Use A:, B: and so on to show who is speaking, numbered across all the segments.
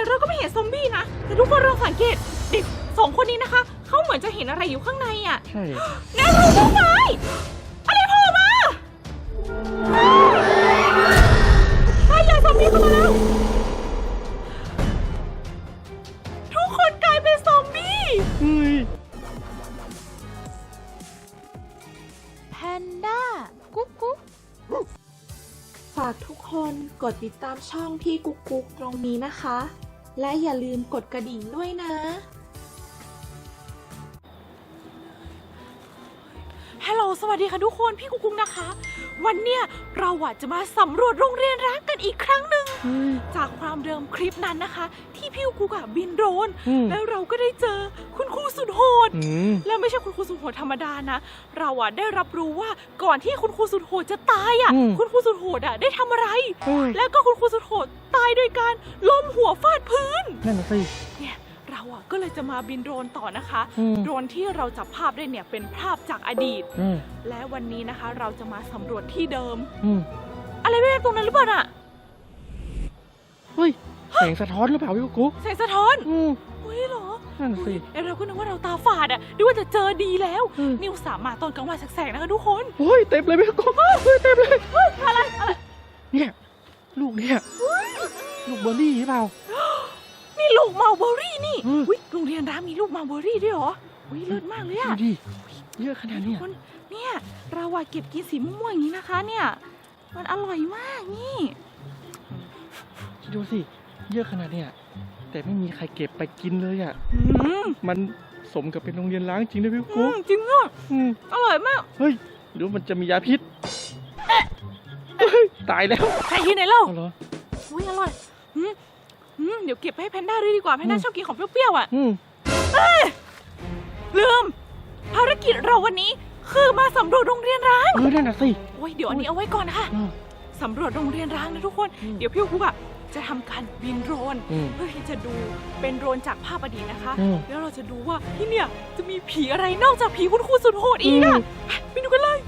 A: แต่เราก็ไม่เห็นซอมบี้นะ แต่ทุกคนลองสังเกตเด็กสองคนนี้นะคะ เขาเหมือนจะเห็นอะไรอยู่ข้างในอะ
B: ใช่
A: แน่นอนต้นไม้อะไรโผล่มาไอ้ยาซอมบี้เข้ามาแล้ว ทุกคนกลายเป็นซอมบี้
B: เฮ้ย
A: แพนด้ากุ๊กกุ๊ก
C: ฝากทุกคนกดติดตามช่องพี่กุ๊กกุ๊กตรงนี้นะคะ และอย่าลืมกดกระดิ่งด้วยนะ
A: ฮัลโหล สวัสดีค่ะทุกคน พี่กุ๊กกุ๊กนะคะ วันเนี้ยเราอะจะมาสำรวจโรงเรียนร้างกันอีกครั้งหนึ่ง
B: เฮ้ย
A: จากความเดิมคลิปนั้นนะคะ ที่พี่กุ๊กอะบินโดรน
B: อืม
A: แล้วเราก็ได้เจอคุณครูสุดโหด
B: อืม
A: แล้วไม่ใช่คุณครูสุดโหดธรรมดานะ เราอะได้รับรู้ว่าก่อนที่คุณครูสุดโหดจะตายอะ
B: อืม
A: คุณครูสุดโหดอะได้ทำอะไร
B: เฮ้ย
A: แล้วก็คุณครูสุดโหดตายโดยการล้มหัวฟาดพื้น
B: นั่นน่ะสิ
A: เนี่ย เราอะก็เลยจะมาบินโดรนต่อนะคะ
B: อืม
A: โดรนที่เราจับภาพได้เนี่ยเป็นภาพจากอดีต
B: อืม
A: และวันนี้นะคะเราจะมาสำรวจที่เดิม
B: อืม
A: อะไรไม่รู้ตรงนั้นหรือเปล่าน่ะ
B: เฮ้ยแสงสะท้อนหรือเปล่าพี่กุ๊ก
A: แสงสะท้อน
B: อืม
A: เฮ้ยเหรอ
B: นั่นน่ะสิ
A: เอ้ยเราก็นึกว่าเราตาฝาดอะนึกว่าจะเจอดีแล้ว
B: อืม
A: นิวสามารถตอนกลางวันแสกๆนะคะทุกคน
B: โอ้ยเต็มเลยพี่กุ๊กเฮ้ยเต็มเลย
A: เฮ้ยอะไรอะไร
B: เนี่ย ลูกเนี่ย ลูกเบอร์รี่หรือเปล่า
A: นี่ลูกมาลเบอรี่นี่
B: อืม
A: อุ๊ยโรงเรียนร้างมีลูกมาลเบอรี่ด้วยเหรออุ้ยเลิศมากเลย
B: ดู
A: อะ
B: ดิเยอะขนาดเนี้ย
A: คนเนี่ยเราอะเก็บกินสีม่วงๆอย่างนี้นะคะ เนี่ย มันอร่อยมากนี่
B: คิดดูสิ เยอะขนาดเนี้ยแต่ไม่มีใครเก็บไปกินเลยอะ
A: อืม
B: มันสมกับเป็นโรงเรียนล้างจริงนะพี่
A: อื
B: กุ๊ก
A: มจริงอะ
B: อืม
A: อร่อยมาก
B: เฮ้ยหรือว่ามันจะมียาพิษเฮ้ยตายแล้ว
A: ใครที่ไหนเล่า
B: เอาเหรอ
A: อุ้ยอร่อยอืม อืมเดี๋ยวเก็บไปให้แพนด้าด้วยดีกว่าแพนด้า
B: อืม
A: ชอบกินของเปรี้ยวๆอะ
B: อืม
A: ลืม ภารกิจเราวันนี้คือมาสำรวจโรงเรียนร้าง
B: เออนั่นน่ะสิ
A: โอ้ยเดี๋ยวอันนี้เอาไว้ก่อนนะคะ
B: อืม
A: สำรวจโรงเรียนร้างนะทุกคน
B: อืม
A: เดี๋ยวพี่คุกอะจะทำการบินโดรน
B: อืม
A: เพื่อที่จะดูเป็นโดรนจากภาพอดีตนะคะ
B: อืม
A: แล้วเราจะดูว่าที่เนี่ยจะมีผีอะไรนอกจากผีคุณครูสุดโหดอีกอะ
B: อืม
A: ไปดูกันเลย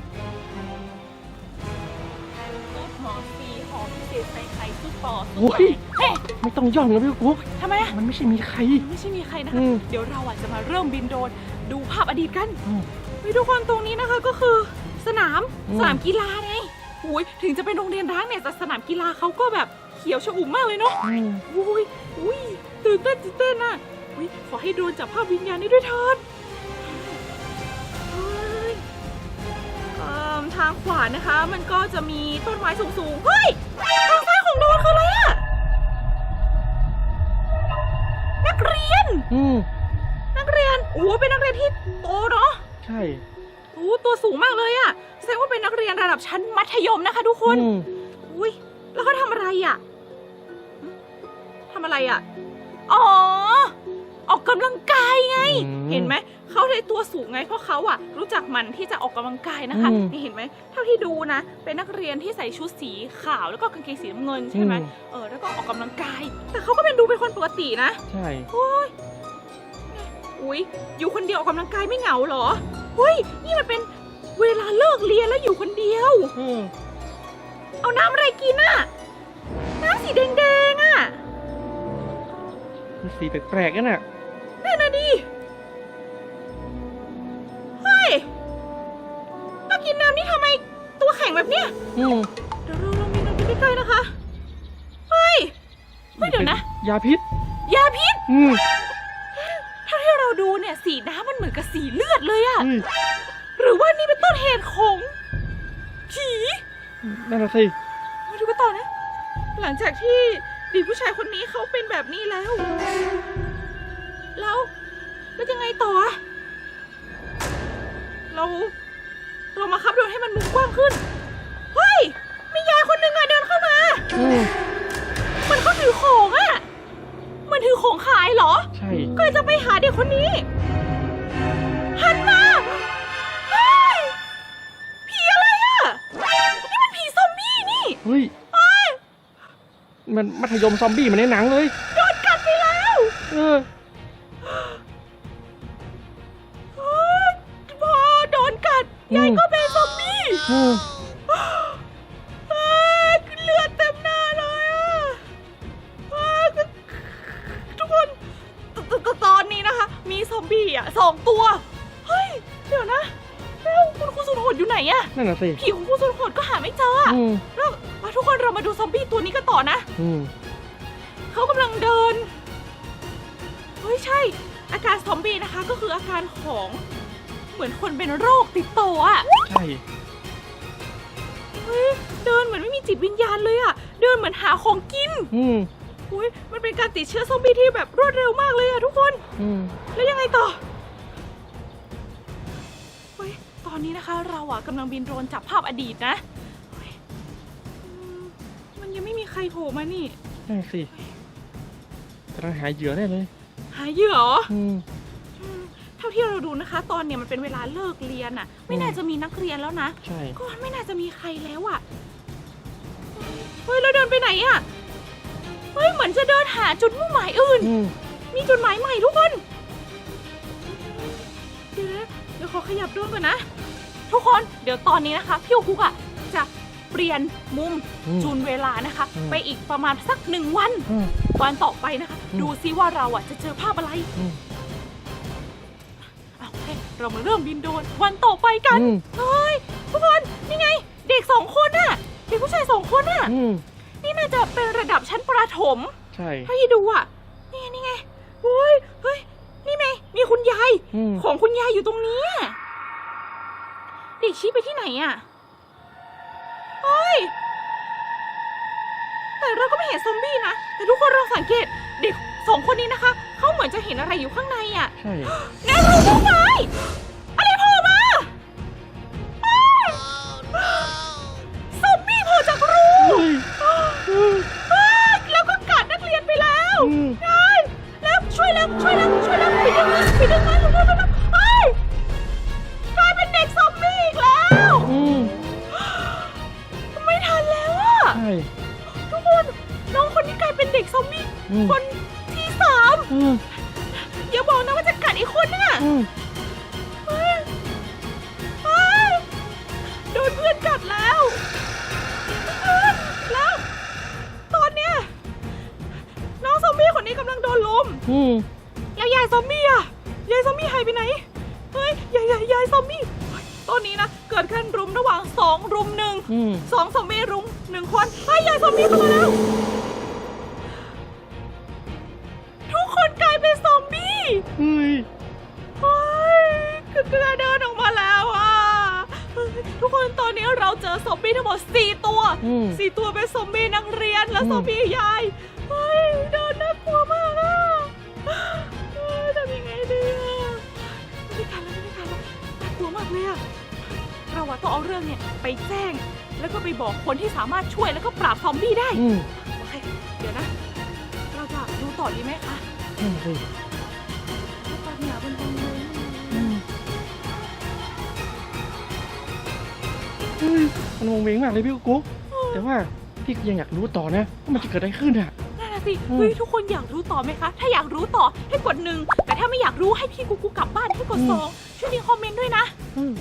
A: ส่ไข่ซุปปอซุป
B: โอ้ย
A: เฮ้
B: ไม่ต้องย่องนะพี่กุ๊ก
A: ทำไมอะ
B: มันไม่ใช่มีใคร
A: ไม่ใช่มีใครนะคะ
B: อืม
A: เดี๋ยวเราอะจะมาเริ่มบินโดรนดูภาพอดีตกัน
B: อืม
A: ไปทุกคนตรงนี้นะคะก็คือสนาม
B: อืม
A: สนามกีฬาไงอุ้ยถึงจะเป็นโรงเรียนร้างเนี่ยแต่สนามกีฬาเขาก็แบบเขียวชอุ่มมากเลยเนาะ
B: อืม
A: อุ้ยอุ้ยตื่นเต้นตื่นเต้นอะอุ้ยขอให้โดรนจับภาพวิญญาณนี้ด้วยเถิดเฮ้ยเอิ่มทางขวานะคะมันก็จะมีต้นไม้สูงๆเฮ้ยทาง ซ้ายของโดรนคืออะไรอะนักเรียน
B: อืม
A: นักเรียนโอ้โหเป็นนักเรียนที่โตเนาะ
B: ใช่
A: โอ้ตัวสูงมากเลยอะแสดงว่าเป็นนักเรียนระดับชั้นมัธยมนะคะ ทุกคน
B: อืม
A: อุ้ยแล้วเขาทำอะไรอะทำอะไรอะอ๋อ ออกกำลังกายไง
B: อืม
A: เห็นไหมเขาเลยตัวสูงไงเพราะเขาอะรู้จักมันที่จะออกกำลังกายนะคะ
B: อืม
A: นี่เห็นไหมเท่าที่ดูนะ เป็นนักเรียนที่ใส่ชุดสีขาวแล้วก็กางเกงสีน้ำเงินใช่ไหม
B: อืม
A: เออแล้วก็ออกกำลังกาย แต่เขาก็เป็นดูเป็นคนปกตินะ
B: ใช่
A: โอ้ยอุ้ยอยู่คนเดียวออกกำลังกายไม่เหงาเหรอเฮ้ยนี่มันเป็นเวลาเลิกเรียนแล้วอยู่คนเดียว
B: อืม
A: เอาน้ำอะไรกินอะน้ำสีแดงๆอะ
B: มีสีแปลกๆนั่นน่ะ
A: แข็งแบบเนี้ย
B: อืม
A: เดี๋ยวเราลองมีน้ำไปใกล้ๆนะคะ เฮ้ย เฮ้ยเดี๋ยวนะ
B: ยาพิษ
A: ยาพิษ
B: อืม
A: ถ้าที่เราดูเนี่ยสีน้ำมันเหมือนกับสีเลือดเลยอะ
B: อืม
A: หรือว่านี่เป็นต้นเหตุของผี
B: นั่นน่ะสิ
A: มาดูกันต่อนะ หลังจากที่เด็กผู้ชายคนนี้เขาเป็นแบบนี้แล้ว แล้วแล้วยังไงต่ออะเรา เรามาคับโดนให้มันมุมกว้างขึ้น มาอืม
B: มั
A: นเขาถือของอะ มันถือของขายเหรอ
B: ใช่
A: ก็เลยจะไปหาเด็กคนนี้ หันมาเฮ้ยผีอะไรอะนี่มันผีซอมบี้นี่
B: เฮ้ยมันมัธยมซอมบี้เหมันในหนังเลย
A: โดนกัดไปแล้ว
B: เออ
A: เฮ้ยพอโดนกัด
B: อืม
A: ยายก็เป็นซอมบี้
B: อืม
A: เฮ้ยเลือดเต็มหน้าเลยอ อะสองตัว เฮ้ย เดี๋ยวนะแล้วคุณครูสุดโหดอยู่ไหนอะ
B: นั่นน่ะสิ
A: ผีของครูสุดโหดก็หาไม่เจออะ
B: อืม
A: แล้วมาทุกคนเรามาดูซอมบี้ตัวนี้กันต่อนะ
B: อืม
A: เขากำลังเดิน เฮ้ย ใช่ อาการซอมบี้นะคะ ก็คืออาการของ เหมือนคนเป็นโรคติดต่ออะ
B: ใช่
A: เฮ้ย เดินเหมือนไม่มีจิตวิญญาณเลยอะเดินเหมือนหาของกิน
B: อืม
A: อุ้ยมันเป็นการติดเชื้อซอมบี้ที่แบบรวดเร็วมากเลยอะทุกคน
B: อืม
A: แล้วยังไงต่อ อนนี้นะคะ เราอะกำลังบินโดรนจับภาพอดีตนะเฮ้ยอืมมันยังไม่มีใครโผล่มานี่
B: นั่นสิกำลังหาเหยื่อได้เลย
A: หาเหยื่อเหรอ
B: อืม
A: อืมเท่าที่เราดูนะคะ ตอนเนี้ยมันเป็นเวลาเลิกเรียนอะไม่น่าจะมีนักเรียนแล้วนะ
B: ใช่
A: ก็ไม่น่าจะมีใครแล้วอะเฮ้ยเราเดินไปไหนอะเฮ้ยเหมือนจะเดินหาจุดมุ่งหมายอื่น
B: อืม
A: มีจุดหมายใหม่ทุกคน เดี๋ยวนะเดี๋ยวขอขยับด้วยก่อนนะ ทุกคนเดี๋ยวตอนนี้นะคะพี่คุกอะจะเปลี่ยนมุม
B: อืม
A: จูนเวลานะคะ
B: อืม
A: ไปอีกประมาณสักหนึ่งวัน
B: อืม
A: วันต่อไปนะคะ
B: อืม
A: ดูซิว่าเราอะจะเจอภาพอะไร
B: อืม
A: เอาโอเคเรามาเริ่มบินโดรนวันต่อไปกัน
B: อืม
A: เฮ้ยทุกคนนี่ไง เด็กสองคนน่ะเด็กผู้ชายสองคนน่ะ
B: อืม
A: นี่น่าจะเป็นระดับชั้นประถม
B: ใช่
A: ให้ดูอะ นี่ไงนี่ไงเฮ้ยเฮ้ย นี่ไงมีคุณยาย
B: อืม
A: ของคุณยายอยู่ตรงนี้อะ เด็กชี้ไปที่ไหนอะเฮ้ย แต่เราก็ไม่เห็นซอมบี้นะ แต่ทุกคนลองสังเกต เด็กสองคนนี้นะคะ เขาเหมือนจะเห็นอะไรอยู่ข้างในอะ
B: ใช่
A: แน่รู้ต้นไม้อ อมบี้
B: อืม
A: คนที่สาม
B: อืม
A: อย่าบอกนะว่าจะกัดอีกคนน่ะ
B: อืม
A: เฮ้ยเฮ้ยโดนเพื่อนกัดแล้วเพื่อนแล้ว ตอนเนี้ยน้องซอมบี้คนนี้กำลังโดนลุม
B: อืม
A: แล้วยายซอมบี้อะยายซอมบี้หายไปไหน เฮ้ย ยายยายยายซอมบี้เฮ้ยตอนนี้นะ เกิดการรุมระหว่างสองรุมหนึ่ง
B: อืม
A: สองซอมบี้รุมหนึ่งคน เฮ้ย ยายซอมบี้เข้ามาแล้ว ซอมบี้ทั้งหมด4ตัว
B: อืม
A: สี่ตัวเป็นซอมบี้นักเรียนและ
B: อืม
A: ซอมบี้ยายเฮ้ยเดินน่ากลัวมากอะเฮ้ยทำยังไงดีอะไม่ได้การแล้วไม่ได้การแล้วน่ากลัวมากเลยอะเราอะต้องเอาเรื่องเนี่ยไปแจ้ง แล้วก็ไปบอกคนที่สามารถช่วยแล้วก็ปราบซอมบี้ได้
B: อืม
A: โอเค เดี๋ยวนะ เราจะดูต่อดีไหมคะ
B: นั่นสิ
A: ตอนเนี้ยมันคงเลย
B: อืม เฮ้ยมันวงเวงมากเลยพี่กุ๊กแต่ว่าพี่ก็ยังอยากรู้ต่อนะว่ามันจะเกิดอะไรขึ้นอะ
A: นั่นน่ะสิ
B: อืม
A: เฮ้ยทุกคนอยากรู้ต่อไหมคะ ถ้าอยากรู้ต่อให้กดหนึ่งแต่ถ้าไม่อยากรู้ให้พี่กุ๊กกุ๊กกลับบ้านให้กด
B: อืม
A: สองช่วยดีคอมเมนต์ด้วยนะ
B: อืม